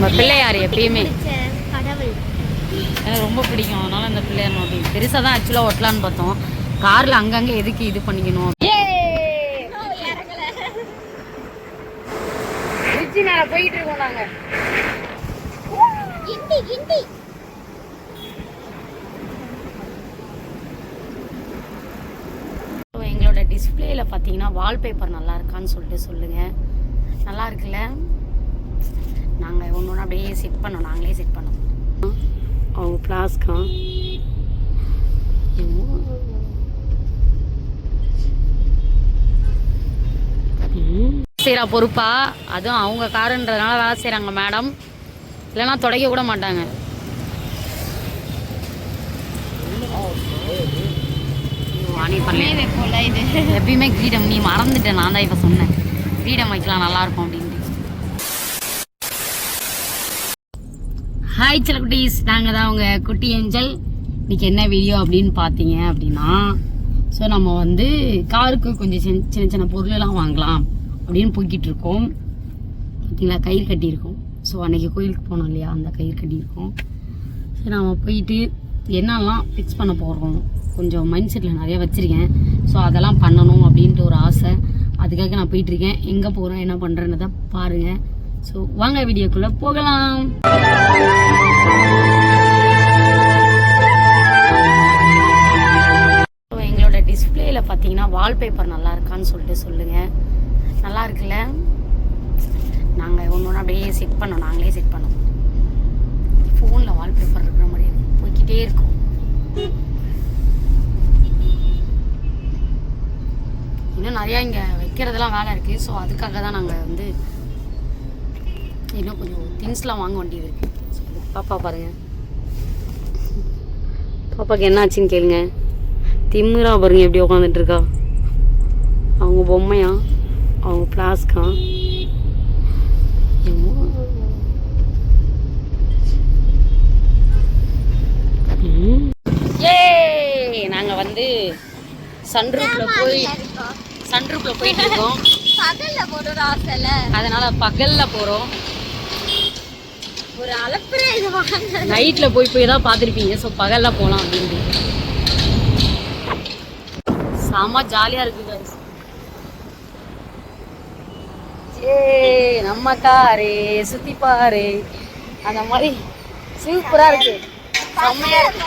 நம்ம பிள்ளையார் எப்பயுமே. எனக்கு ரொம்ப பிடிக்கும். அதனால அந்த பிள்ளையார் நோட்டி பெருசாக தான் ஆக்சுவலாக ஒட்டலான்னு பார்த்தோம். காரில் அங்கங்கே எதுக்கு இது பண்ணிக்கணும்? போயிட்டு இருக்கோம் நாங்கள் எங்களோட டிஸ்பிளேல பார்த்தீங்கன்னா வால்பேப்பர் நல்லா இருக்கான்னு சொல்லிட்டு சொல்லுங்கள் நல்லா இருக்குல்ல? நாங்கள் ஒன்று ஒன்று அப்படியே செட் பண்ணோம். நாங்களே செட் பண்ணோம். அவங்க பிளாஸ்கா செய்கிறா பொறுப்பா? அதுவும் அவங்க காருன்றதுனால வேலை செய்கிறாங்க மேடம் இல்லைன்னா துடைக்க கூட மாட்டாங்க. எப்பயுமே கிரீடம் நீ மறந்துட்ட. நான் தான் இப்போ சொன்னேன். கிரீடம் வைக்கலாம் நல்லா இருக்கும் ஹாய் சில குட்டீஸ் நாங்கள் தான் உங்கள் குட்டி ஏஞ்சல். இன்றைக்கி என்ன வீடியோ அப்படின்னு பார்த்தீங்க அப்படின்னா ஸோ நம்ம வந்து காருக்கு கொஞ்சம் சின்ன சின்ன சின்ன பொருளெல்லாம் வாங்கலாம் அப்படின்னு போய்கிட்டு இருக்கோம். பார்த்தீங்களா கயிறு கட்டியிருக்கோம். ஸோ அன்னைக்கு கோயிலுக்கு போனோம் இல்லையா? அந்த கயிறு கட்டியிருக்கோம். ஸோ நம்ம போயிட்டு என்னெல்லாம் ஃபிக்ஸ் பண்ண போகிறோம் கொஞ்சம் மைண்ட் செட்டில் நிறைய வச்சுருக்கேன். ஸோ அதெல்லாம் பண்ணணும் அப்படின்ட்டு ஒரு ஆசை. அதுக்காக நான் போயிட்டுருக்கேன் எங்கே போகிறேன் என்ன பண்ணுறேன்னு தான் பாருங்கள் ஸோ வாங்க வீடியோக்குள்ளே போகலாம். ஸோ எங்களோட டிஸ்பிளேல பார்த்தீங்கன்னா வால்பேப்பர் நல்லா இருக்கான்னு சொல்லிட்டு சொல்லுங்கள் நல்லா இருக்குல்ல நாங்கள் ஒன்று ஒன்று அப்படியே செட் பண்ணோம். நாங்களே செட் பண்ணோம். ஃபோனில் வால்பேப்பர் இருக்கிற மாதிரி போய்கிட்டே போய்க்கிட்டே இருக்கும். இன்னும் நிறையா இங்கே வைக்கிறதெல்லாம் வேலை இருக்குது ஸோ அதுக்காக தான் நாங்கள் வந்து இன்னும் கொஞ்சம் திங்ஸ்லாம் வாங்க வேண்டியது இருக்குது பாப்பா பாருங்கள் பாப்பாக்கு என்ன ஆச்சுன்னு கேளுங்க. திம்முறா பாருங்க எப்படி உட்காந்துட்டு இருக்கா அவங்க பொம்மையா? அவங்க பிளாஸ்கா ஏ நாங்க வந்து சன்ரூப்ல போய் சன்ரூப்ல போயிட்டு இருக்கோம். பகல்ல போடுற ஆசைல அதனால பகல்ல போறோம். ஒரு அலப்புற இது வாங்க நைட்ல போய் போய் தான் பார்த்துருப்பீங்க. ஸோ பகல்ல போகலாம் அப்படின்ட்டு செம ஜாலியா இருக்கு guys. ஏ நம்ம காரே சுத்தி பாரு. அந்த மாதிரி சூப்பரா இருக்கு. செம்மையா இருக்கு.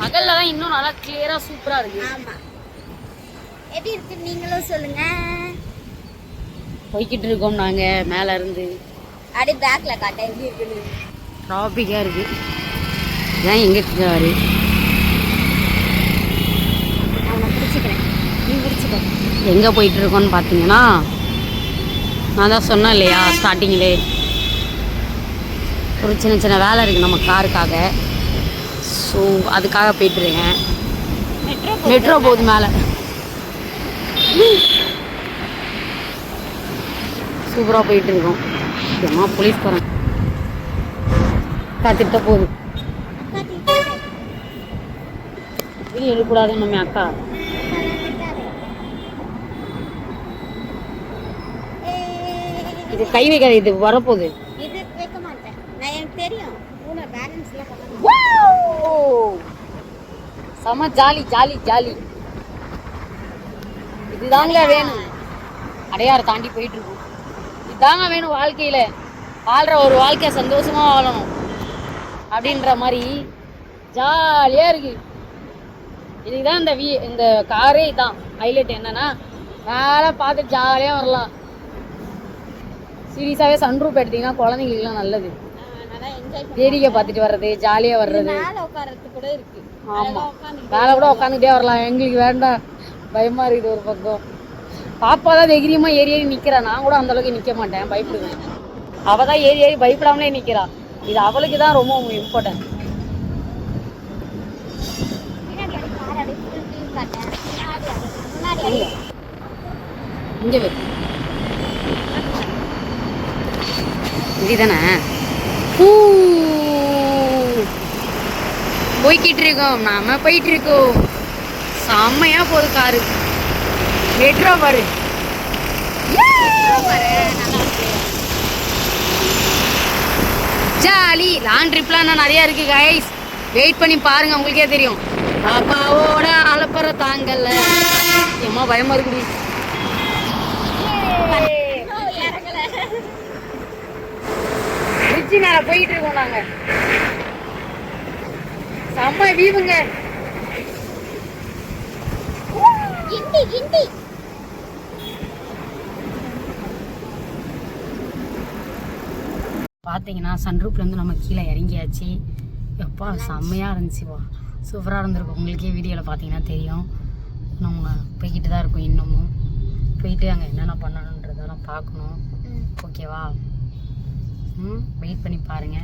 பகல்ல தான் இன்னும் நல்லா கிளியரா சூப்பரா இருக்கு. ஆமா. எப்படி இருக்கு? நீங்களும் சொல்லுங்க. போய்கிட்டு இருக்கோம் நாங்க மேல இருந்து. அப்படியே பேக்ல காட்ட எப்படி இருக்குன்னு. டிராபிக்கா இருக்கு. ஏன் எங்க இருக்காரு? அவனை பிடிச்சிக்கிறேன் நீ பிடிச்சிக்கோ எங்கே போயிட்டு இருக்கோம்னு பார்த்தீங்கன்னா நான் தான் சொன்னேன் இல்லையா ஸ்டார்டிங்லே ஒரு சின்ன சின்ன வேலை இருக்குது நம்ம காருக்காக. ஸோ அதுக்காக போயிட்டுருக்கேன். மெட்ரோ போகுது. மேலே. சூப்பராக போயிட்டு இருக்கோம் ஏமா போலீஸ் போகிறேன் காத்திட்ட போகுது வெளியே எழுக்கூடாதுன்னு நம்ம அக்கா. இது கை வைக்காது இது வரப்போகுது. செம ஜாலி ஜாலி ஜாலி. இதுதாங்க வேணும். அடையாறு தாண்டி போயிட்டு இருக்கோம் இதுதாங்க வேணும் வாழ்க்கையில. வாழ்ற ஒரு வாழ்க்கைய சந்தோஷமா வாழணும். அப்படின்ற மாதிரி ஜாலியா இருக்கு. இதுதான் இந்த வீ இந்த காரே தான் ஹைலைட் என்னன்னா மேலே பார்த்து ஜாலியா வரலாம். சீரியஸாகவே சன்ரூப் எடுத்தீங்கன்னா குழந்தைங்களுக்குலாம் நல்லது. வேடிக்கை பார்த்துட்டு வர்றது ஜாலியாக வர்றது. மேல உட்கார்றது கூட இருக்கு. ஆமா. மேலே கூட உட்காந்துக்கிட்டே வரலாம். எங்களுக்கு வேண்டாம். பயமா இருக்குது ஒரு பக்கம். பாப்பா தான் தைரியமா ஏறி ஏறி நிக்கிறா. நான் கூட அந்த அளவுக்கு நிக்க மாட்டேன். பயப்படுவேன். அவ தான் ஏறி ஏறி பயப்படாமலே நிக்கிறா. இது அவளுக்கு தான் ரொம்ப இம்பார்ட்டன்ட் பின்னாடி வை. இதுதானே பூ. போய்கிட்டு இருக்கோம். நாம போயிட்டு இருக்கோம். செம்மையா போகுது காரு. மெட்ரோ பாரு. ஜாலி. லாங் ட்ரிப்லாம் இன்னும் நிறைய இருக்கு கைஸ் வெயிட் பண்ணி பாருங்க உங்களுக்கே தெரியும். பாப்பாவோட அலப்பற தாங்கல்ல. எம்மா பயமா இருக்குடி. இறங்கல ரிச்சி நேரா போயிட்டு இருக்கோம் நாங்க. செம்ம வீவுங்க கிண்டி கிண்டி பார்த்தீங்கன்னா சன்ரூப்ல இருந்து நம்ம கீழே இறங்கியாச்சு. எப்பா செம்மையா இருந்துச்சு வா. சூப்பராக இருந்திருக்கும். உங்களுக்கே வீடியோவில் பார்த்தீங்கன்னா தெரியும். நம்ம போய்கிட்டு தான் இருக்கோம் இன்னமும். போயிட்டு அங்கே என்னென்ன பண்ணணுன்றதெல்லாம் பார்க்கணும். ஓகேவா ம் வெயிட் பண்ணி பாருங்க.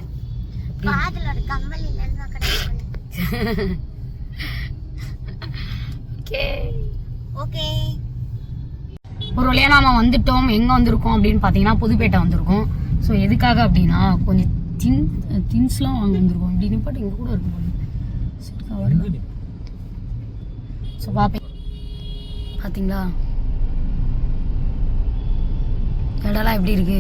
எப்படி காதுல ஒரு கம்மல் இல்லைன்னு கிடையாது. ஓகே ஓகே ஒரு வழியாக நாம வந்துட்டோம். எங்கே வந்திருக்கோம் அப்படின்னு பார்த்தீங்கன்னா புதுப்பேட்டை வந்திருக்கோம். ஸோ எதுக்காக அப்படின்னா கொஞ்சம் தின் திங்ஸ்லாம் வாங்க வந்திருக்கோம் இப்படி நிப்பாட்டு இங்கே கூட இருக்கும் ஸோ பார்ப்பேன் பார்த்தீங்களா இடம்லாம் எப்படி இருக்கு?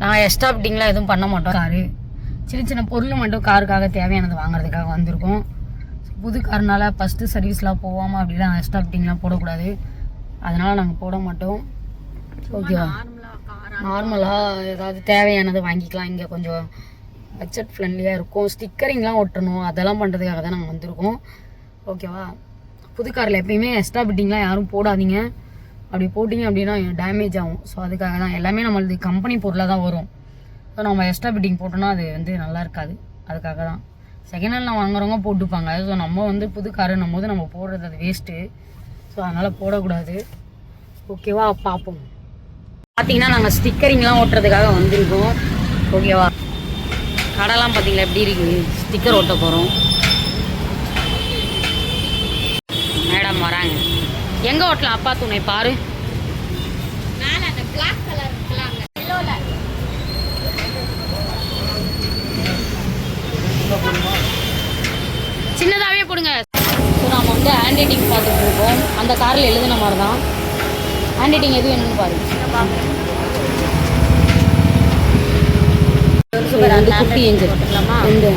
நான் எக்ஸ்ட்ரா ஃபிட்டிங்லாம் எதுவும் பண்ண மாட்டோம். காரு. சின்ன சின்ன பொருள் மட்டும் காருக்காக தேவையானது வாங்குறதுக்காக வந்திருக்கோம். புது கார்னால ஃபஸ்ட்டு சர்வீஸ்லாம் போகாமல் அப்படிலாம் எக்ஸ்ட்ரா ஃபிட்டிங்லாம் போடக்கூடாது. அதனால் நாங்கள் போட மாட்டோம். ஓகேவா நார்மலாக ஏதாவது தேவையானது வாங்கிக்கலாம். இங்கே கொஞ்சம் பட்ஜெட் ஃப்ரெண்ட்லியாக இருக்கும். ஸ்டிக்கரிங்லாம் ஒட்டணும். அதெல்லாம் பண்ணுறதுக்காக தான் நாங்கள் வந்திருக்கோம். ஓகேவா புது காரில் எப்பயுமே எக்ஸ்ட்ரா ஃபிட்டிங்லாம் யாரும் போடாதீங்க. அப்படி போட்டிங்க அப்படின்னா டேமேஜ் ஆகும். ஸோ அதுக்காக தான் எல்லாமே நம்மளது கம்பெனி பொருளாக தான் வரும். ஸோ நம்ம எக்ஸ்ட்ரா ஃபிட்டிங் போட்டோம்னா அது வந்து நல்லா இருக்காது. அதுக்காக தான். செகண்ட் ஹேண்டில் வாங்குறவங்க போட்டுப்பாங்க. ஸோ நம்ம வந்து புது காருன்னும் போது நம்ம போடுறது அது வேஸ்ட்டு ஸோ அதனால் போடக்கூடாது. ஓகேவா பார்ப்போம். பார்த்தீங்கன்னா நாங்கள் ஸ்டிக்கரிங்லாம் ஓட்டுறதுக்காக வந்திருக்கோம். ஓகேவா கடைலாம் பார்த்தீங்களா எப்படி இருக்குது ஸ்டிக்கர் ஓட்ட போகிறோம் மேடம் வராங்க. எங்கே ஓட்டலாம்? அப்பா துணை பாரு. சின்னதாகவே போடுங்க. வந்து ஹேண்ட் ரைட்டிங் பார்த்துட்டு இருக்கோம். அந்த காரில் எழுதின மாதிரி தான் ஹேண்ட் ரைட்டிங் எது வேணும்னு பாருங்க. சூப்பரா வந்து அந்த குட்டி போட்டுக்கலாமா? எந்த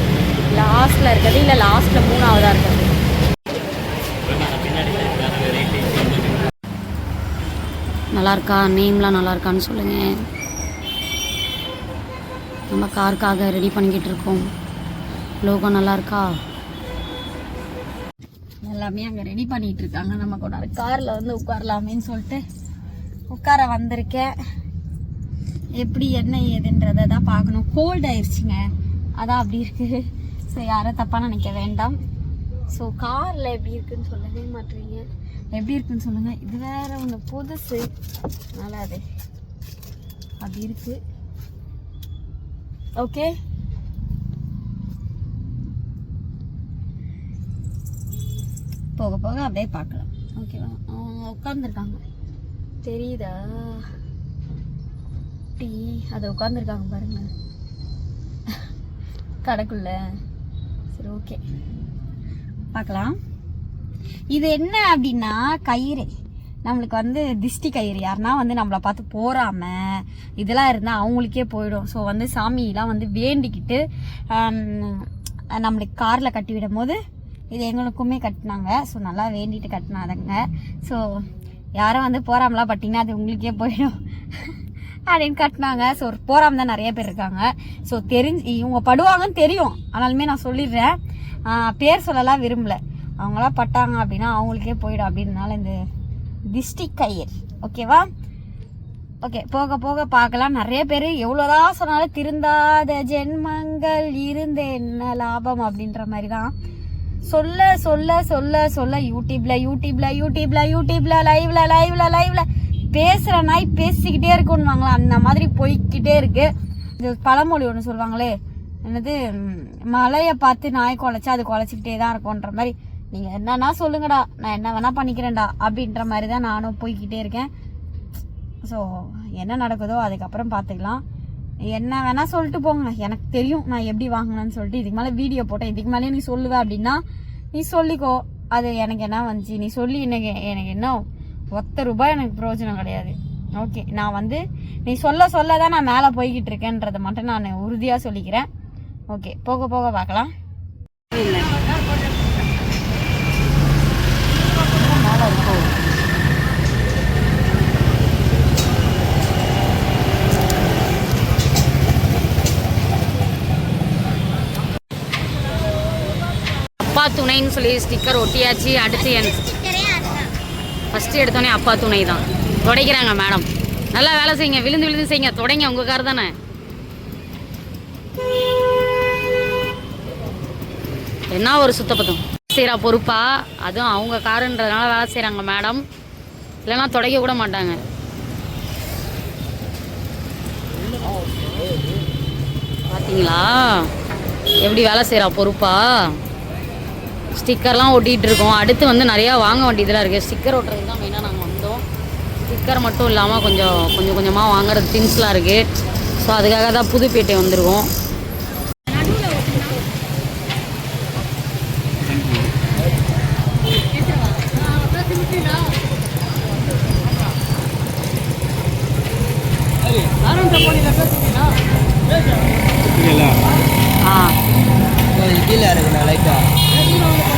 லாஸ்ட்ல இருக்குது இல்ல லாஸ்ட்ல மூணாவதா இருக்குது நல்லா இருக்கா? நேம்லாம் நல்லா இருக்கான்னு சொல்லுங்க. நம்ம காருக்காக ரெடி பண்ணிக்கிட்டு இருக்கோம். லோகோ நல்லா இருக்கா? எல்லாமே அங்கே ரெடி பண்ணிட்டு இருக்காங்க நம்ம கூட காரில் வந்து உட்காரலாமேன்னு சொல்லிட்டு உட்கார வந்திருக்கேன். எப்படி என்ன ஏதுன்றதை தான் பார்க்கணும். கோல்ட் ஆயிடுச்சுங்க அதான் அப்படி இருக்குது ஸோ யாரும் தப்பாக நினைக்க வேண்டாம். ஸோ காரில் எப்படி இருக்குன்னு சொல்லவே மாட்டீங்க. எப்படி இருக்குன்னு சொல்லுங்க. இது வேற ஒன்று புதுசு. நல்லா அது அப்படி இருக்கு. ஓகே போக போக அப்படியே பார்க்கலாம். ஓகேவா அவங்க உட்காந்துருக்காங்க தெரியுதா? டீ அதை உட்காந்துருக்காங்க பாருங்க. கடைக்குள்ள. சரி ஓகே பார்க்கலாம். இது என்ன அப்படின்னா கயிறு. நம்மளுக்கு வந்து திஷ்டி கயிறு. யாருன்னா வந்து நம்மளை பார்த்து போறாம இதெல்லாம் இருந்தால் அவங்களுக்கே போயிடும். ஸோ வந்து சாமியெல்லாம் வந்து வேண்டிக்கிட்டு நம்மளுக்கு காரில் கட்டி விடும் போது இது எங்களுக்குமே கட்டினாங்க. ஸோ நல்லா வேண்டிட்டு கட்டினாதங்க. ஸோ யாரும் வந்து போறாமலாம் பட்டிங்கன்னா அது உங்களுக்கே போயிடும். அப்படின்னு கட்டினாங்க. ஸோ போறாம தான் நிறைய பேர் இருக்காங்க. ஸோ தெரிஞ்சு இவங்க படுவாங்கன்னு தெரியும். ஆனாலுமே நான் சொல்லிடுறேன். பேர் சொல்லலாம் விரும்பல. அவங்களாம் பட்டாங்க அப்படின்னா அவங்களுக்கே போயிடும் அப்படின்னால இந்த திஷ்டி கயிறு. ஓகேவா? ஓகே போக போக பார்க்கலாம். நிறைய பேர் எவ்வளோதான் சொன்னாலும் திருந்தாத ஜென்மங்கள் இருந்து என்ன லாபம் அப்படின்ற மாதிரி தான் சொல்ல சொல்ல சொல்ல சொல்ல யூடியூப்ல யூடியூப்ல யூடியூப்ல யூடியூப்ல லைவ்ல லைவ்ல லைவ்ல பேசுற நாய் பேசிக்கிட்டே இருக்குன்னு அந்த மாதிரி போய்க்கிட்டே இருக்கு. இது பழமொழி ஒன்று சொல்லுவாங்களே என்னது மலையை பார்த்து நாய் குலைச்சா அது குலைச்சிக்கிட்டே தான் இருக்கும்ன்ற மாதிரி. நீங்க என்னன்னா சொல்லுங்கடா நான் என்ன வேணா பண்ணிக்கிறேன்டா அப்படின்ற மாதிரி தான் நானும் போய்கிட்டே இருக்கேன். ஸோ என்ன நடக்குதோ அதுக்கப்புறம் பார்த்துக்கலாம். என்ன வேணால் சொல்லிட்டு போங்க. எனக்கு தெரியும் நான் எப்படி வாங்கினேன்னு சொல்லிட்டு இதுக்கு மேலே வீடியோ போட்டேன். இதுக்கு மேலே நீ சொல்லுவ அப்படின்னா நீ சொல்லிக்கோ. அது எனக்கு என்ன வந்துச்சு? நீ சொல்லி எனக்கு எனக்கு என்ன? ஒத்த ரூபாய் எனக்கு பிரயோஜனம் கிடையாது. ஓகே நான் வந்து நீ சொல்ல சொல்ல தான் நான் மேலே போய்கிட்டு இருக்கேன்றதை மட்டும் நான் உறுதியாக சொல்லிக்கிறேன். ஓகே போக போக பார்க்கலாம். இல்லை துணைன்னு சொல்லி ஸ்டிக்கர் ஒட்டியாச்சு. அடுத்து என் ஃபஸ்ட்டு எடுத்தோடனே அப்பா துணை தான். துடைக்கிறாங்க மேடம் நல்லா வேலை செய்யுங்க. விழுந்து விழுந்து செய்யுங்க. தொடங்க. உங்கள் கார் தானே? என்ன ஒரு சுத்தப்பத்தம் செய்கிறா பொறுப்பா? அதுவும் அவங்க காருன்றதுனால வேலை செய்கிறாங்க மேடம் இல்லைன்னா துடைக்க கூட மாட்டாங்க. பார்த்தீங்களா எப்படி வேலை செய்கிறா பொறுப்பா? ஸ்டிக்கர்லாம் ஒட்டிகிட்டு இருக்கோம் அடுத்து வந்து நிறையா வாங்க வேண்டியதெல்லாம் இருக்குது ஸ்டிக்கர் ஒட்டுறதுக்கு தான் மெயினாக நாங்கள் வந்தோம். ஸ்டிக்கர் மட்டும் இல்லாமல் கொஞ்சம் கொஞ்சம் கொஞ்சமாக வாங்குறது திங்ஸ்லாம் இருக்குது ஸோ அதுக்காக தான் புதுப்பேட்டை வந்திருக்கோம் ஆ அது கீழே இருக்குண்ணா லைட்டா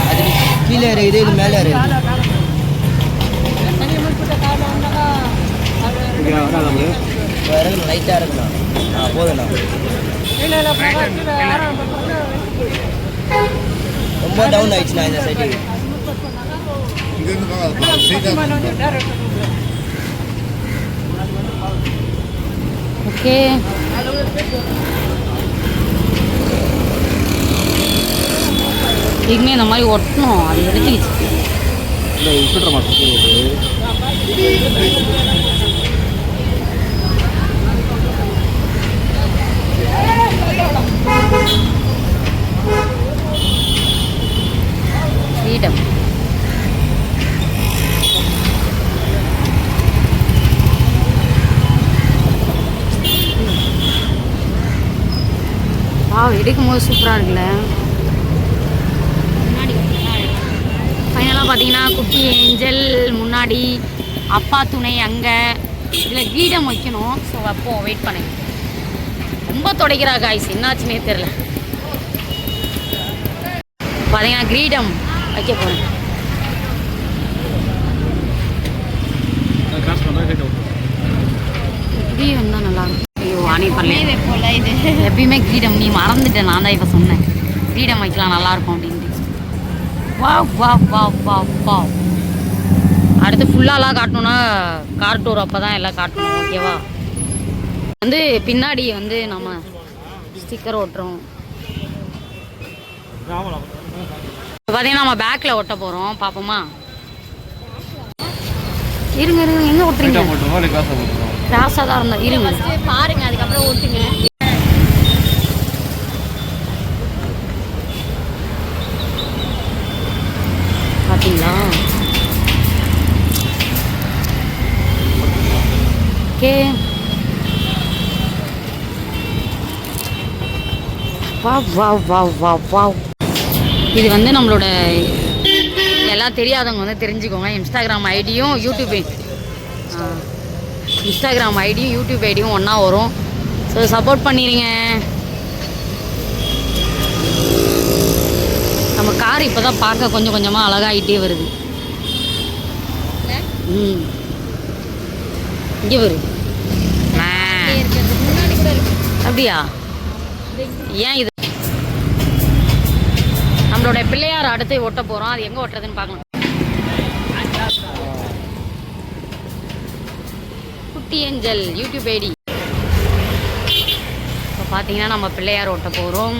அது கீழே இருக்குது இது மேலே இருக்குது லைட்டாக இருக்குண்ணா. ஆ போதுண்ணா. ரொம்ப டவுன் ஆயிடுச்சுண்ணா இந்த ஓகே இதுக்குமே இந்த மாதிரி ஒட்டணும். அது வெடிச்சிக்கிச்சு ஃப்ரீடம் வா எடுக்கும்போது சூப்பராக இருக்குல்ல. ஃபைனலாக பார்த்தீங்கன்னா குட்டி ஏஞ்சல் முன்னாடி அப்பா துணை அங்கே. இதில் கீடம் வைக்கணும். ஸோ வைப்போம் வெயிட் பண்ணுங்க. ரொம்ப துடைக்கிறா காய்ஸ் என்னாச்சுன்னே தெரில பார்த்தீங்கன்னா கிரீடம் வைக்க போகிறேன் கிரீடம் தான் நல்லா இருக்கும். ஐயோ அணை பண்ணல எப்பயுமே கிரீடம். நீ மறந்துட்ட. நான் தான் இப்போ சொன்னேன். கிரீடம் வைக்கலாம் நல்லா இருக்கும் அப்படின்ட்டு வா வா வா வா வா அடுத்து ஃபுல்லாலாம் காட்டணும்னா கார் டூர் அப்போ தான் எல்லாம் காட்டணும் ஓகேவா வந்து பின்னாடி வந்து நம்ம ஸ்டிக்கர் ஒட்டுறோம் இப்போ பார்த்தீங்கன்னா நம்ம பேக்கில் ஒட்ட போகிறோம் பார்ப்போமா இருங்க இருங்க எங்கே ஒட்டுறீங்க கிராஸாக தான் இருந்தா இருங்க. பாருங்க அதுக்கப்புறம் ஓட்டுங்க பார்த்தீங்களா ஓகே. வா வா வா வா வா இது வந்து நம்மளோட எல்லாம் தெரியாதவங்க வந்து தெரிஞ்சுக்கோங்க. இன்ஸ்டாகிராம் ஐடியும் யூடியூப் இன்ஸ்டாகிராம் ஐடியும் யூடியூப் ஐடியும் ஒன்றா வரும். ஸோ சப்போர்ட் பண்ணிடுங்க நம்ம கார் இப்போ தான் பார்க்க கொஞ்சம் கொஞ்சமாக அழகாயிட்டே வருது. ம். இங்கே இருக்கு அப்படியா? ஏன் இது? நம்மளோட பிள்ளையார் அடுத்து ஒட்ட போகிறோம் அது எங்கே ஒட்டுறதுன்னு பார்க்கலாம். குட்டி ஏஞ்சல் யூடியூப் ஐடி. இப்போ பார்த்தீங்கன்னா நம்ம பிள்ளையார் ஒட்ட போகிறோம்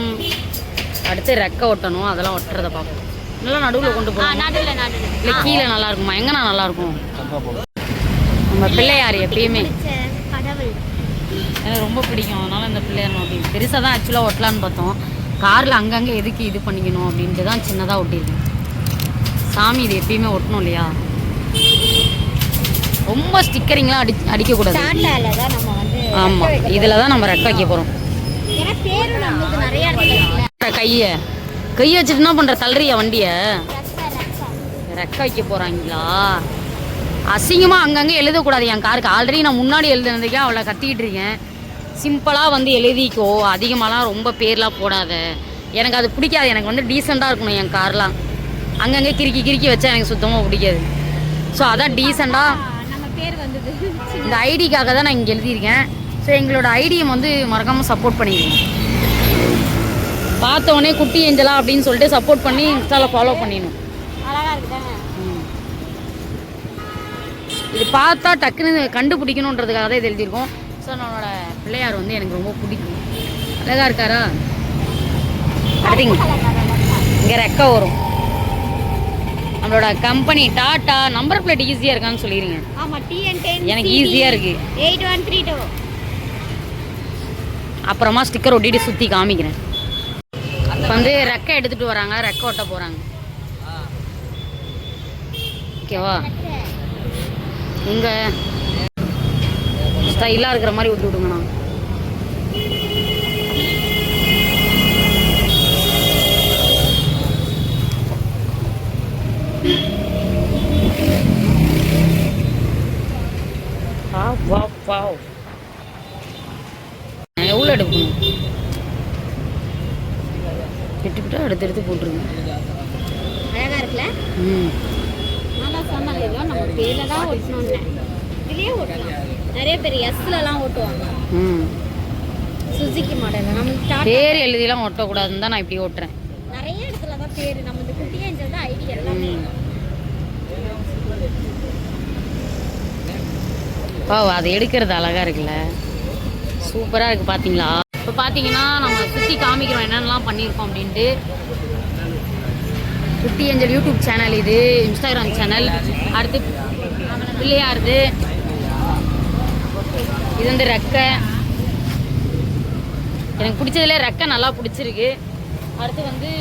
அடுத்து ரெக்கை ஒட்டணும் அதெல்லாம் ஒட்டுறதை பார்ப்போம். நல்லா நடுவில் கொண்டு போகணும். இல்லை கீழே நல்லா இருக்குமா? எங்கண்ணா நல்லா இருக்கும்? நம்ம பிள்ளையார் எப்பயுமே. எனக்கு ரொம்ப பிடிக்கும். அதனால இந்த பிள்ளையார் நோட்டி பெருசாக தான் ஆக்சுவலாக ஒட்டலான்னு பார்த்தோம். காரில் அங்கங்கே எதுக்கு இது பண்ணிக்கணும் அப்படின்ட்டு தான் சின்னதாக ஒட்டியிருக்கேன் சாமி இது எப்பயுமே ஒட்டணும் இல்லையா? ரொம்ப ஸ்டிக்கரிங்லாம் அடி அடிக்கக்கூடாது. ஆமாம் இதில் தான் நம்ம ரெக்க வைக்க போகிறோம் கையை. கையை வச்சுட்டு என்ன பண்ணுற தள்ளுறியா வண்டியை? ரெக்க வைக்க போகிறாங்களா அசிங்கமாக அங்கங்கே எழுதக்கூடாது. என் காருக்கு ஆல்ரெடி நான் முன்னாடி எழுதுனதுக்கே அவளை கத்திக்கிட்டு இருக்கேன். சிம்பிளாக வந்து எழுதிக்கோ. அதிகமாலாம் ரொம்ப பேர்லாம் போடாத. எனக்கு அது பிடிக்காது. எனக்கு வந்து டீசெண்டாக இருக்கணும் என் கார்லாம். அங்கங்கே கிறுக்கி கிறுக்கி வச்சா எனக்கு சுத்தமாக பிடிக்காது. ஸோ அதான் டீசெண்டாக நம்ம பேர் வந்தது. இந்த ஐடிக்காக தான் நான் இங்கே எழுதியிருக்கேன். ஸோ எங்களோட ஐடியை வந்து மறக்காமல் சப்போர்ட் பண்ணிடுங்க பார்த்த உடனே குட்டி ஏஞ்சலா அப்படின்னு சொல்லிட்டு சப்போர்ட் பண்ணி இன்ஸ்டாவில் ஃபாலோ பண்ணிடணும். அழகா இருக்குதானே? இது பார்த்தா டக்குன்னு கண்டுபிடிக்கணுன்றதுக்காக தான் இது எழுதியிருக்கோம். ஸோ நம்மளோட பிள்ளையார் வந்து எனக்கு ரொம்ப பிடிக்கும். அழகா இருக்காரா? அடுத்தீங்க இங்கே ரெக்க வரும். நம்மளோட கம்பெனி டாட்டா நம்பர் பிளேட் ஈஸியாக இருக்கான்னு சொல்லிடுங்க எனக்கு ஈஸியாக இருக்கு. எயிட் ஒன் த்ரீ டூ அப்புறமா ஸ்டிக்கர் ஒட்டிட்டு சுற்றி காமிக்கிறேன். இப்போ வந்து ரெக்கை எடுத்துட்டு வராங்க ரெக்கை ஒட்ட போகிறாங்க ஓகேவா? இங்கே ஸ்டைலாக இருக்கிற மாதிரி விட்டு விடுங்கண்ணா வாவ் வாவ் வாவ் எவ்வளோ எடுக்கணும் விட்டு விட்டு அடுத்து எடுத்து போட்டுருங்க அழகா இருக்குல்ல ம் நல்லா சொன்னால ஏதோ நம்ம பேர்ல தான் ஓட்டணும்னு இதுலயே ஓட்டலாம் நிறைய பேர் எஸ்லலாம் ஓட்டுவாங்க ம் சுசுகி மாடல் நம்ம ஸ்டார்ட் ஒட்டக்கூடாதுன்னு தான் நான் இப்படி ஓட்டுறேன். நிறைய இடத்துல தான் பேர் நம்ம இந்த குட்டி ஏஞ்சல் தான் ஐடி எல்லாமே. ஓ அது எடுக்கிறது அழகா இருக்குல்ல. சூப்பராக இருக்குது பார்த்தீங்களா இப்போ பார்த்தீங்கன்னா நம்ம சுற்றி காமிக்கிறோம் என்னென்னலாம் பண்ணியிருக்கோம் அப்படின்ட்டு. குட்டி ஏஞ்சல் யூடியூப் சேனல் இது இன்ஸ்டாகிராம் சேனல். அடுத்து பிள்ளையாருது. இது வந்து ரெக்கை. எனக்கு பிடிச்சதுல ரெக்க நல்லா பிடிச்சிருக்கு. அடுத்து வந்து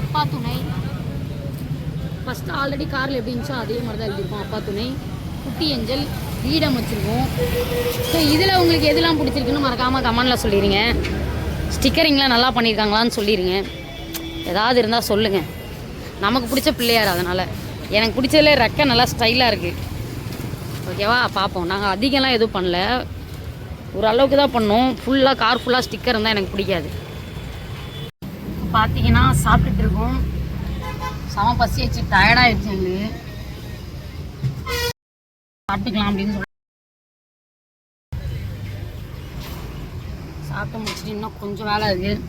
அப்பா துணை. ஃபஸ்ட்டு ஆல்ரெடி காரில் எப்படி இருந்துச்சோ அதே மாதிரி தான் எழுதியிருக்கோம் அப்பா துணை குட்டி ஏஞ்சல் வீடம் வச்சுருக்கோம். ஸோ இதில் உங்களுக்கு எதெல்லாம் பிடிச்சிருக்குன்னு மறக்காமல் கமெண்டில் சொல்லிடுங்க ஸ்டிக்கரிங்லாம் நல்லா பண்ணியிருக்காங்களான்னு சொல்லிடுங்க ஏதாவது இருந்தால் சொல்லுங்கள் நமக்கு பிடிச்ச பிள்ளையார் அதனால். எனக்கு பிடிச்சதுல ரெக்க நல்லா ஸ்டைலாக இருக்குது ஓகேவா பார்ப்போம். நாங்கள் அதிகம்லாம் எதுவும் பண்ணல. ஓரளவுக்கு தான் பண்ணோம். ஃபுல்லாக கார் ஃபுல்லாக ஸ்டிக்கர் இருந்தால் எனக்கு பிடிக்காது. பார்த்தீங்கன்னா சாப்பிட்டுட்டு இருக்கோம். செம பசி வச்சு டயர்டாகிடுச்சு எங்களுக்கு சாப்பிட்டுக்கலாம் அப்படின்னு சொல்லி. சாப்பிட்டு முடிச்சுட்டு இன்னும் கொஞ்சம் வேலை இருக்குது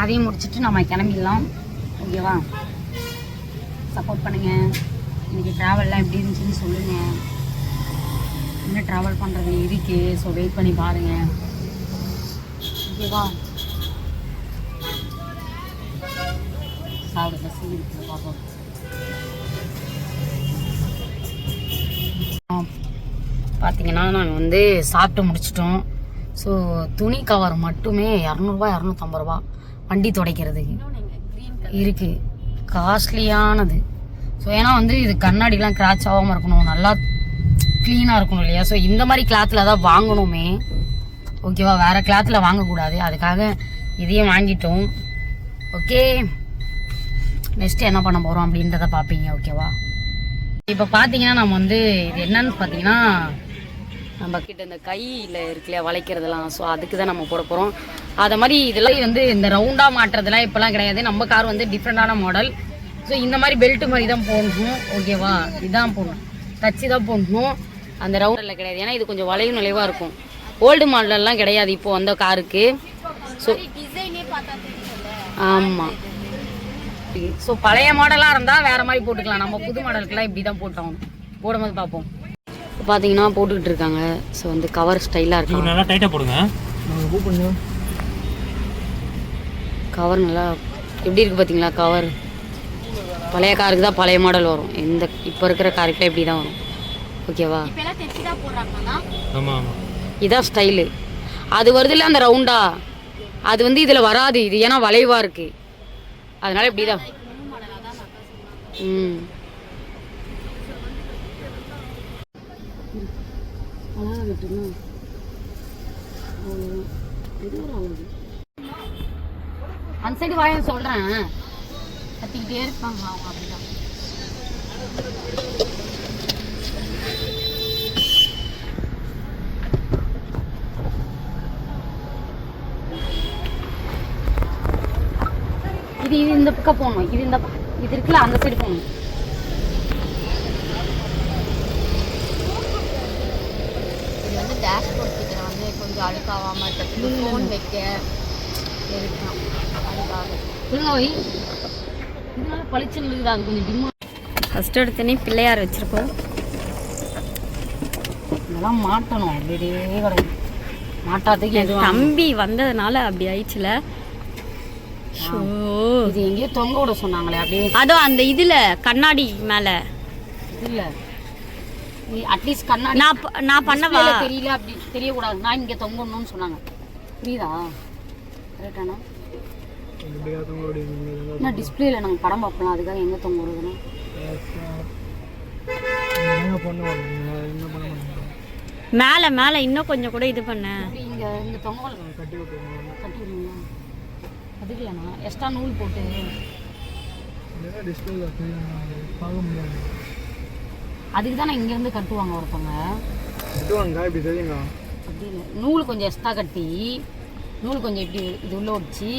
அதையும் முடிச்சுட்டு நம்ம கிளம்பிடலாம். ஓகேவா? சப்போர்ட் பண்ணுங்கள் இன்றைக்கி ட்ராவல்லாம் எப்படி இருந்துச்சுன்னு சொல்லுங்கள் இன்னும் ட்ராவல் பண்ணுறது இருக்கு. ஸோ வெயிட் பண்ணி பாருங்கள் ஓகேவா? சாப்பிட பசி இருக்குது பார்ப்போம் பார்த்தீங்கன்னா நாங்கள் வந்து சாப்பிட்டு முடிச்சிட்டோம். ஸோ துணி கவர் மட்டுமே இரநூறுபா இரநூத்தம்பது ரூபா. வண்டி துடைக்கிறதுக்கு. இருக்குது காஸ்ட்லியானது ஸோ ஏன்னா வந்து இது கண்ணாடிலாம் கிராச் ஆகாமல் இருக்கணும். நல்லா க்ளீனாக இருக்கணும் இல்லையா? ஸோ இந்த மாதிரி கிளாத்தில் தான் வாங்கணுமே. ஓகேவா வேறு கிளாத்தில் வாங்கக்கூடாது. அதுக்காக இதையும் வாங்கிட்டோம். ஓகே நெக்ஸ்ட் என்ன பண்ண போகிறோம் அப்படின்றத பார்ப்பீங்க. ஓகேவா இப்போ பார்த்தீங்கன்னா நம்ம வந்து இது என்னன்னு பார்த்தீங்கன்னா நம்ம கிட்ட இந்த கையில் இருக்குல்லையா வளைக்கிறதெல்லாம். ஸோ அதுக்கு தான் நம்ம போட போகிறோம் அதை மாதிரி இதெல்லாம் வந்து இந்த ரவுண்டாக மாட்டுறதுலாம் இப்போலாம் கிடையாது. நம்ம கார் வந்து டிஃப்ரெண்டான மாடல் ஸோ இந்த மாதிரி பெல்ட் மாதிரி தான் போடணும். ஓகேவா இதுதான் போடணும். தச்சு தான் போடணும். அந்த ரவுண்டில் கிடையாது. ஏன்னா இது கொஞ்சம் வளைவு நிலைவாக இருக்கும். ஓல்டு மாடலெல்லாம் கிடையாது இப்போ வந்த காருக்கு ஸோ டிசைனே பார்த்தா தெரியல ஆமாம் ஸோ பழைய மாடலாக இருந்தால் வேறு மாதிரி போட்டுக்கலாம். நம்ம புது மாடலுக்குலாம் இப்படி தான் போட்டோம். போடும்போது பார்ப்போம். இப்போ பார்த்தீங்கன்னா போட்டுக்கிட்டு இருக்காங்க. ஸோ வந்து கவர் ஸ்டைலாக இருக்கும் நல்லா டைட்டாக போடுங்க. கவர் நல்லா எப்படி இருக்குது பார்த்தீங்களா கவர் பழைய காருக்கு தான் பழைய மாடல் வரும். இந்த இப்போ இருக்கிற காருக்குலாம் இப்படி தான் வரும். ஓகேவா? இப்போ எல்லாம் தைச்சு தான் போடுறாங்களா? ஆமாம். ஆமாம் இதான் ஸ்டைலு. அது வருதுல்ல அந்த ரவுண்டா? அது வந்து இதில் வராது. இது ஏன்னா வளைவாக இருக்குது அதனால இப்படி தான். ம். அந்த சைடு வாய சொல்கிறேன் கத்திக்கிட்டே இருப்பாங்க அவங்க அப்படிதான். இது இது இந்த பக்கம் போகணும். இது இந்த இது இருக்குல்ல அந்த சைடு போகணும். இது வந்து டேஷ்போர்ட் கிட்ட வந்து கொஞ்சம் அழுக்காவாமல் இருக்கிறதுக்கு ஃபோன் வைக்க இருக்கலாம் அதுக்காக. ஒழுங்கா வை. இதனால பளிச்சுன்னு இருக்குது? அது கொஞ்சம் டிம்மா. ஃபஸ்ட் எடுத்தனே பிள்ளையார் வச்சுருக்கோம் இதெல்லாம் மாட்டணும். அப்படியே கிடக்கு. மாட்டாததுக்கு எதுவும் தம்பி வந்ததுனால அப்படி ஆயிடுச்சுல. இது எங்கேயோ தொங்க விட சொன்னாங்களே அப்படியே அதோ அந்த இதுல கண்ணாடி மேல. இல்ல அட்லீஸ்ட் கண்ணாடி நான் ப- நான் பண்ணவா? தெரியல அப்படி தெரியக்கூடாது. நான் இங்கே தொங்கணும்னு சொன்னாங்க. புரியுதா? கரெக்டானா நான் டிஸ்பிளேல நாங்கள் படம் பார்ப்போம் அதுக்காக எங்கே தொங்க விடுதுன்னா மேல மேல இன்னும் கொஞ்சம் கூட இது பண்ண. இங்கே இந்த தொங்கல் கட்டி கட்டி விடுங்களா அதுக்கு இல்லைண்ணா எக்ஸ்ட்ரா நூல் போட்டு. அதுக்கு தானே இங்கேருந்து கட்டுவாங்க ஒருத்தவங்க. அப்படி இல்லை. நூல் கொஞ்சம் எக்ஸ்ட்ரா கட்டி நூல் கொஞ்சம் இப்படி இது உள்ள வச்சு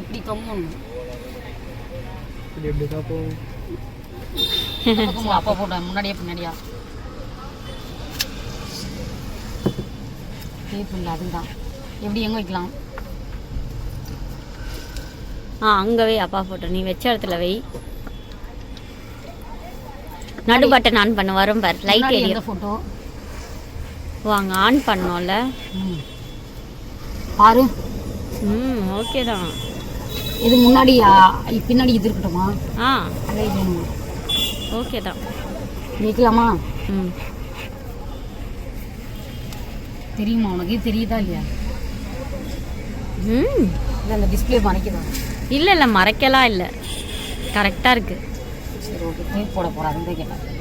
இப்படி பக்கம் அப்பா போட்டேன் முன்னாடியே பின்னாடியா? டேப் இல்லை அதுதான் எப்படி எங்கே வைக்கலாம்? ஆ அங்க வை அப்பா போட்டோ நீ வச்ச இடத்துல வை. நடு பட்டன் ஆன் பண்ண வரும் பார். லைட் எந்த ஃபோட்டோ ஓ அங்க ஆன் பண்ணோம்ல. பாரு. ம் ஓகே தான். இது முன்னாடி பின்னாடி இது இருக்கட்டுமா? ஆ. ஓகே தான். வைக்கலாமா ம். தெரியுமா உனக்கு? தெரியுதா இல்லையா? ம். இல்லை அந்த டிஸ்பிளே மறைக்குதா இல்லை இல்லை மறைக்கலாம் இல்லை. கரெக்டாக இருக்குது சரி ஓகே டேப் போட போகிறேன் அதுதான் கேட்டேன்.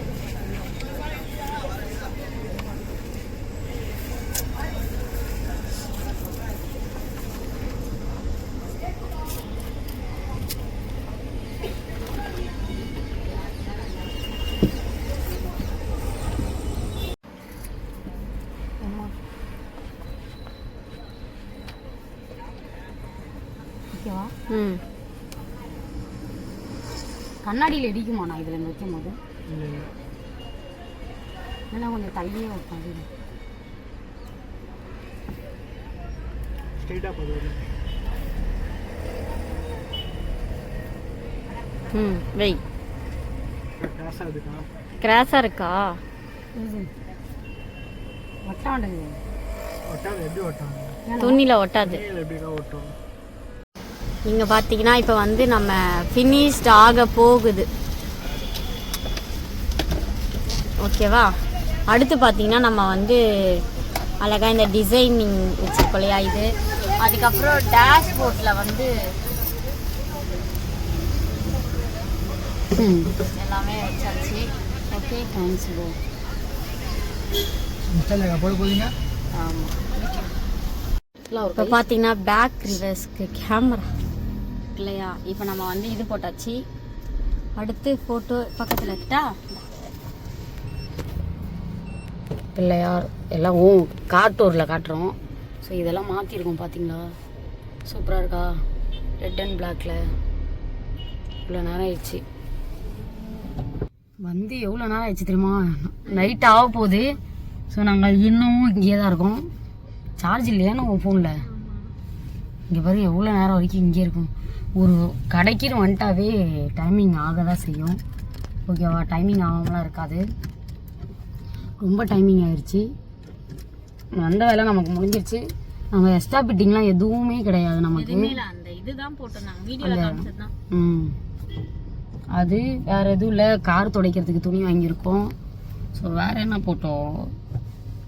கண்ணாடியில் இடிக்குமா நான் இதில் வைக்கும் போது ஏன்னா கொஞ்சம் தள்ளியே வைப்பேன் அது. ம் வை. கிராஸாக இருக்கா? இது ஒட்டாண்டுது. துணியில் ஒட்டாது. இங்கே பார்த்தீங்கன்னா இப்போ வந்து நம்ம ஃபினிஷ்ட் ஆக போகுது. ஓகேவா அடுத்து பார்த்தீங்கன்னா நம்ம வந்து அழகாக இந்த டிசைனிங் வச்சுருக்கோம் இல்லையா இது? அதுக்கப்புறம் டேஷ்போர்டில் வந்து எல்லாமே வச்சாச்சு. ஓகே தேங்க்ஸ் ப்ரோ இப்போ பார்த்தீங்கன்னா பேக் ரிவர்ஸ்க்கு கேமரா இல்லையா இப்போ நம்ம வந்து இது போட்டாச்சு. அடுத்து ஃபோட்டோ பக்கத்தில் இருக்கட்டா? பிள்ளையார் எல்லாம் ஓ காட்டூரில் காட்டுறோம். ஸோ இதெல்லாம் மாற்றிருக்கோம் பார்த்தீங்களா சூப்பராக இருக்கா? ரெட் அண்ட் பிளாக்ல இவ்வளோ நேரம் ஆயிடுச்சு. வந்து எவ்வளோ நேரம் ஆயிடுச்சு தெரியுமா? நைட் ஆக போகுது. ஸோ நாங்கள் இன்னமும் இங்கேயே தான் இருக்கோம். சார்ஜ் இல்லையா நம்ம ஃபோனில் இங்கே பாருங்க எவ்வளோ நேரம் வரைக்கும் இங்கே இருக்கும். ஒரு கடைக்குன்னு வந்துட்டாவே டைமிங் ஆக தான் செய்யும் ஓகேவா டைமிங் ஆகாமலாம் இருக்காது. ரொம்ப டைமிங் ஆயிடுச்சு வந்த வேலை நமக்கு முடிஞ்சிருச்சு. நம்ம எக்ஸ்ட்ரா பிட்டிங்லாம் எதுவுமே கிடையாது நமக்கு. அந்த இதுதான் போட்டிருந்தாங்க. வீடியோவில் காமிச்சது தான் ம். அது வேற எதுவும் இல்லை. கார் துடைக்கிறதுக்கு துணி வாங்கியிருக்கோம். ஸோ வேற என்ன போட்டோம்?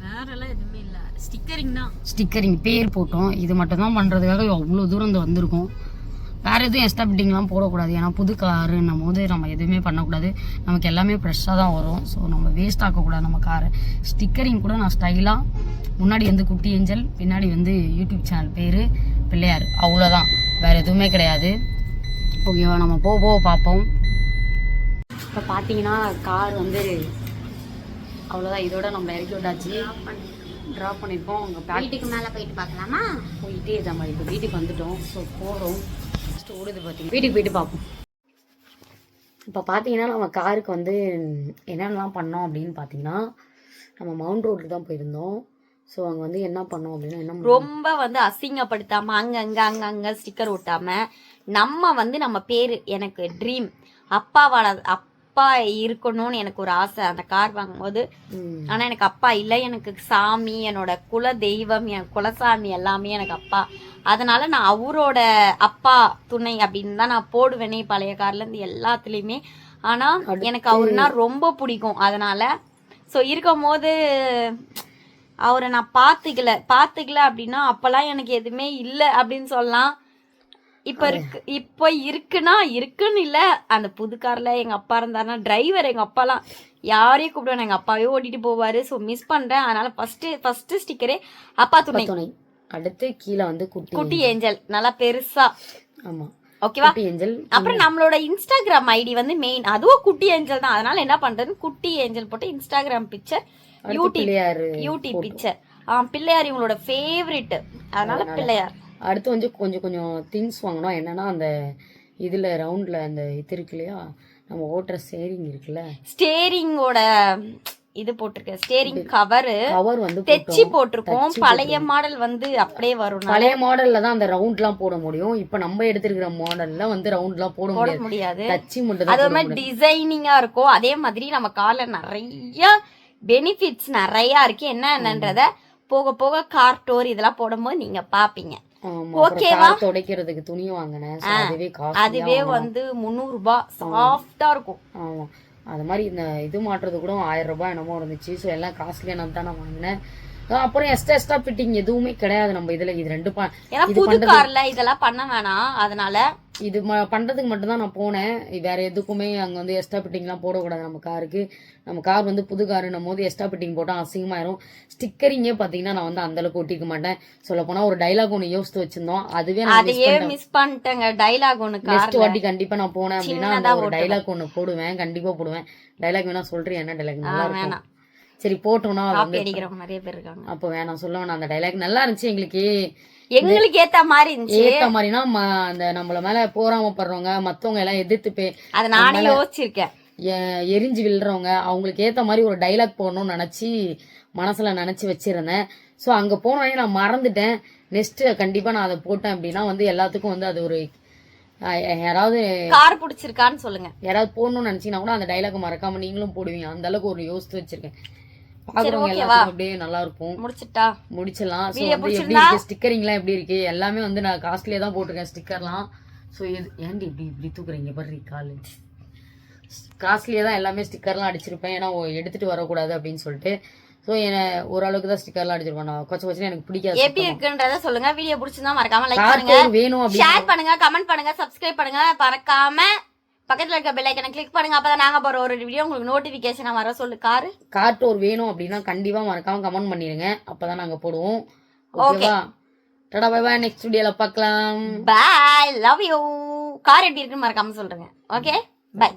வேறெல்லாம் எதுவுமே இல்லை. ஸ்டிக்கரிங் தான். ஸ்டிக்கரிங் பேர் போட்டோம். இது மட்டும் தான் பண்ணுறதுக்காக அவ்வளோ தூரம் இந்த வந்திருக்கோம். வேறு எதுவும் எக்ஸ்ட்ரா பிட்டிங்லாம் போடக்கூடாது. ஏன்னா புது காருன்னும் போது நம்ம எதுவுமே பண்ணக்கூடாது. நமக்கு எல்லாமே ஃப்ரெஷ்ஷாக தான் வரும். ஸோ நம்ம வேஸ்ட் ஆக்கக்கூடாது நம்ம காரை ஸ்டிக்கரிங் கூட நான் ஸ்டைலாக முன்னாடி வந்து குட்டி ஏஞ்சல் பின்னாடி வந்து யூடியூப் சேனல் பேர் பிள்ளையார். அவ்வளோதான் வேறு எதுவுமே கிடையாது. ஓகேவா நம்ம போக போக பார்ப்போம். இப்போ பார்த்தீங்கன்னா கார் வந்து அவ்வளோதான் இதோட நம்ம இறக்கி விட்டாச்சு. ட்ராப் பண்ணியிருக்கோம் உங்கள் வீட்டுக்கு மேலே போயிட்டு பார்க்கலாமா? போயிட்டே நம்ம இப்போ வீட்டுக்கு வந்துட்டோம். ஸோ போகிறோம் காற்று ஓடுது பார்த்தீங்க வீட்டுக்கு போயிட்டு பார்ப்போம். இப்போ பார்த்தீங்கன்னா நம்ம காருக்கு வந்து என்னென்னலாம் பண்ணோம் அப்படின்னு பார்த்தீங்கன்னா நம்ம மவுண்ட் ரோடுக்கு தான் போயிருந்தோம். ஸோ அங்கே வந்து என்ன பண்ணோம் அப்படின்னா என்ன? ரொம்ப வந்து அசிங்கப்படுத்தாம அங்க அங்க அங்க அங்க ஸ்டிக்கர் ஒட்டாம நம்ம வந்து நம்ம பேரு எனக்கு ட்ரீம் அப்பாவால அப்பா இருக்கணும்னு எனக்கு ஒரு ஆசை. அந்த கார் வாங்கும்போது ம். ஆனா எனக்கு அப்பா இல்லை. எனக்கு சாமி என்னோட குல தெய்வம் என் குலசாமி எல்லாமே எனக்கு அப்பா. அதனால நான் அவரோட அப்பா துணை அப்படின்னு தான் நான் போடுவேனே பழைய கார்ல இருந்து எல்லாத்துலயுமே. ஆனா எனக்கு அவருனா ரொம்ப பிடிக்கும். அதனால ஸோ இருக்கும் போது அவரை நான் பார்த்துக்கல. பார்த்துக்கல அப்படின்னா அப்பெல்லாம் எனக்கு எதுவுமே இல்லை அப்படின்னு சொல்லலாம். இப்ப இருக்கு இப்போ இருக்குன்னா இருக்குன்னு இல்ல. அந்த புது கார்ல எங்க அப்பா இருந்தாருன்னா டிரைவர் எங்க அப்பாலாம் யாரையும் கூப்பிடுவேன் எங்க அப்பாவே ஓட்டிட்டு போவாரு. ஸோ மிஸ் பண்றேன். அதனால ஃபர்ஸ்ட் ஃபர்ஸ்ட் ஸ்டிக்கரே அப்பா துணை. துணை. அடுத்து கீழே வந்து குட்டி குட்டி ஏஞ்சல். நல்லா பெருசா. ஆமா. ஓகேவா? குட்டி ஏஞ்சல். அப்புறம் நம்மளோட இன்ஸ்டாகிராம் ஐடி வந்து மெயின் அதுவும் குட்டி ஏஞ்சல் தான். அதனால என்ன பண்றது குட்டி ஏஞ்சல் போட்டு Instagram picture YouTube YouTube picture ஆ பிள்ளையார் இவங்களோட ஃபேவரெட் அதனால பிள்ளையார். அடுத்து வந்து கொஞ்சம் கொஞ்சம் திங்ஸ் வாங்கினோம் என்னன்னா அந்த இதுல ரவுண்ட்ல அந்த இது இருக்கு இல்லையா? நம்ம ஓட்டுற ஸ்டேரிங் இருக்குல்ல? ஸ்டேரிங்கோட இது போட்டிருக்கேன் ஸ்டேரிங் கவரு கவர் வந்து தெச்சி. போட்டிருக்கோம். பழைய மாடல் வந்து அப்படியே வரும். பழைய மாடல்ல தான் அந்த ரவுண்ட்லாம் போட முடியும். இப்ப நம்ம எடுத்திருக்கிற மாடல்ல வந்து ரவுண்ட்லாம் போட போட முடியாது. தச்சு மட்டும் அது மாதிரி டிசைனிங்கா இருக்கும் அதே மாதிரி நம்ம கார்ல நிறைய பெனிஃபிட்ஸ் நிறைய இருக்கு. என்ன என்னன்றத போக போக கார் டோர் இதெல்லாம் போடும்போது நீங்க பாப்பீங்க. ஓகேவா? துடைக்கிறதுக்கு துணி வாங்கினேன். அதுவே வந்து முந்நூறு ரூபாய் சாஃப்டா இருக்கும். ஆமா. அது மாதிரி இந்த இது மாட்டுறது கூட ஆயிரம் ரூபாய் என்னமோ இருந்துச்சு. ஸோ எல்லாம் காஸ்ட்லியான தான் நான் வாங்கினேன். அப்புறம் எக்ஸ்ட்ரா எக்ஸ்ட்ரா ஃபிட்டிங் எதுவுமே கிடையாது நம்ம இதுல. இது ரெண்டு ஏன்னா புது கார்ல இதெல்லாம் பண்ண வேணாம். அதனால இது பண்றதுக்கு மட்டும்தான் நான் போனேன். வேற எதுக்குமே அங்க வந்து எக்ஸ்ட்ரா ஃபிட்டிங்லாம் போடக்கூடாது நம்ம காருக்கு. நம்ம கார் வந்து புது காருன்னும் போது எக்ஸ்ட்ரா ஃபிட்டிங் போட்டால் அசிங்கமாயிரும். ஸ்டிக்கரிங்கே பார்த்தீங்கன்னா நான் வந்து அந்த அளவுக்கு ஒட்டிக்க மாட்டேன். சொல்ல போனா ஒரு டைலாக் ஒன்று யோசித்து வச்சிருந்தோம். அதுவே நான் மிஸ் அதையே பண்ணிட்டேன் மிஸ் பண்ணிட்டேங்க. டைலாக் ஒண்ணு நெக்ஸ்ட் வாட்டி கண்டிப்பா நான் போனேன் அப்படின்னா ஒரு டைலாக் ஒன்று போடுவேன். கண்டிப்பா போடுவேன். டைலாக் வேணா சொல்றேன். என்ன டைலாக் நல்லா இருக்கும். சரி போட்டோம்னா காப்பி அடிக்கிறவங்க நிறைய பேர் இருக்காங்க. அப்போ வேணாம் சொல்ல வேணாம். அந்த டைலாக் நல்லா இருந்துச்சு எங்களுக்கு. எங்களுக்கு ஏத்த மாதிரி இருந்துச்சு. ஏத்த மாதிரினா அந்த நம்மள மேல போராமப்படுறவங்க மத்தவங்க எல்லாம் எதிர்த்து பே அதை நானே யோசிச்சிருக்கேன். எரிஞ்சு விழுறவங்க அவங்களுக்கு ஏத்த மாதிரி ஒரு டைலாக் போடணும்னு நினைச்சு மனசுல நினைச்சு வச்சிருந்தேன். ஸோ அங்க போனோடனே நான் மறந்துட்டேன். நெக்ஸ்ட் கண்டிப்பா நான் அதை போட்டேன் அப்படின்னா வந்து எல்லாத்துக்கும் வந்து அது ஒரு யாராவது கார் பிடிச்சிருக்கான்னு சொல்லுங்க. யாராவது போடணும்னு நினைச்சீங்கன்னா கூட அந்த டைலாக் மறக்காம நீங்களும் போடுவீங்க. அந்த அளவுக்கு ஒரு யோசித்து வச்சிருக்கேன். பாக்குறவங்க ஓகேவா? எல்லாத்துக்கும் அப்படியே நல்லா இருக்கும் முடிச்சிட்டா? முடிச்சிடலாம். ஸோ வந்து எப்படி? இருக்கு? ஸ்டிக்கரிங்லாம் எப்படி இருக்கு? எல்லாமே வந்து நான் காஸ்ட்லியாக தான் போட்டிருக்கேன் ஸ்டிக்கர்லாம். ஸோ இது ஏன்டி இப்படி இப்படி தூக்குறீங்க? பர்றி காலு. காஸ்ட்லியாக தான் எல்லாமே ஸ்டிக்கர்லாம் அடிச்சிருப்பேன். ஏன்னா எடுத்துட்டு வரக்கூடாது அப்படின்னு சொல்லிட்டு. ஸோ என்ன ஓரளவுக்கு தான் ஸ்டிக்கர்லாம் அடிச்சிருப்பேன் நான். கொச்ச கொச்சு எனக்கு பிடிக்காது எப்படி இருக்குன்றத சொல்லுங்க. வீடியோ பிடிச்சிருந்தா மறக்காம லைக் பண்ணுங்க. வேணும் ஷேர் பண்ணுங்க கமெண்ட் பண்ணுங்க சப்ஸ்கிரைப் பண்ணுங்க. மறக்காம பக்கத்துல இருக்க பெல் ஐக்கனை கிளிக் பண்ணுங்க. அப்பதான் நாங்க போற ஒரு வீடியோ உங்களுக்கு நோட்டிபிகேஷனா வர சொல்லு. காரு? கார் டோர் வேணும் அப்படின்னா கண்டிப்பா மறக்காம கமெண்ட் பண்ணிருங்க. அப்பதான் நாங்க போடுவோம். ஓகேவா டடா பை பாய் நெக்ஸ்ட் வீடியோல பார்க்கலாம். பாய் லவ் யூ கார் எப்படி இருக்குன்னு மறக்காம சொல்றேங்க ஓகே பை